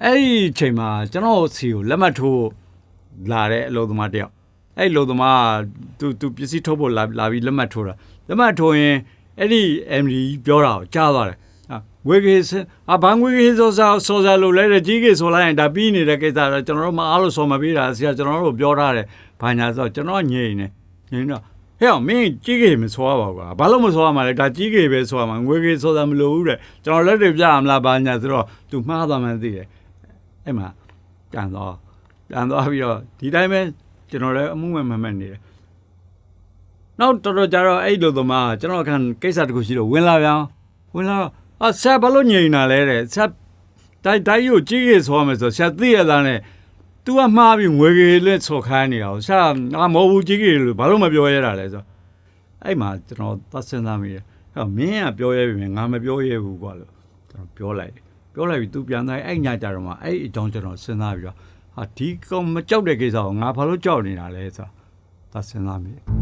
အဲ့ဒီအချိန်မှာကျွန်တော်စီကိုလက်မှတ်ထိုးလာတဲ့အလုပ်သမားတယောက်အဲ့ဒီအလုပ်သမားကသူသူပစ္စည်းထုတ်ဖို့လာလာပြီးလက်မှတ်ထိုးတာလက်မှတ်ထိုးရင်အဲ့ဒီ MD ပြောတာကိုကြားသွားတယ်ဟာငွေကြီးစအဘာငွေကြီးစောစားစောစားလို့လဲတဲ့ကြီးကြီးဆိုလိုက်ရင်ဒါပြီးနေတဲ့ကိစ္စတော့ကျွန်တော်တို့မအားလို့ဆော်မပေးတာဆရာကျွန်တော်တို့ပြောထားတယ်ဘာညာဆိုတော့ကျွန်တော်ညင်နေညင်တော့ဟဲ့အောင်မင်းကြီးကြီးမဆိုရပါဘူးကွာဘာလို့မဆိုရမှာလဲဒါကြီးကြီးပဲဆိုရမှာငွေကြီးဆိုတာမလိုဘူးတဲ့ကျွန်တော်လက်တွေပြရမလားဘာညာဆိုတော့ तू မှားသွားမှန်းသိတယ် အဲ့မှာပြန်တော့ပြန်သွားပြီးတော့ဒီတိုင်းပဲကျွန်တော်လည်းအမှုမဲ့မမှတ်နေတယ်နောက်တော်တော်ကြာတော့အဲ့လိုသမားကကျွန်တော်ခံကိစ္စတခုရှိတော့ဝင်လာပြန်ဝင်လာတော့အာဆက်ဘာလို့ညင်နေတာလဲတဲ့ဆက်တိုင်းတိုင်းကိုကြီးကြီးဆိုရမယ်ဆိုဆက်သိရတာနဲ့ तू ကမှားပြီးငွေကြီးလက်ဆော်ခိုင်းနေတာကိုဆက်ငါမဟုတ်ဘူးကြီးကြီးလို့ဘာလို့မပြောရတာလဲဆိုတော့အဲ့မှာကျွန်တော်သတ်စဉ်းစားမိတယ်။အဲ့တော့မင်းကပြောရဲပြီမယ်ငါမပြောရဲဘူးကွာလို့ကျွန်တော်ပြောလိုက်တယ်။ ပြောလိုက်ပြီ तू ပြန်သွားအဲ့ညကြတော့မှအဲ့အကြောင်းကျွန်တော်စဉ်းစားပြီးတော့ဟာဒီကောင်မကြောက်တဲ့ကိစ္စကိုငါဘာလို့ကြောက်နေတာလဲဆိုတော့သတ်စဉ်းစားမိတယ်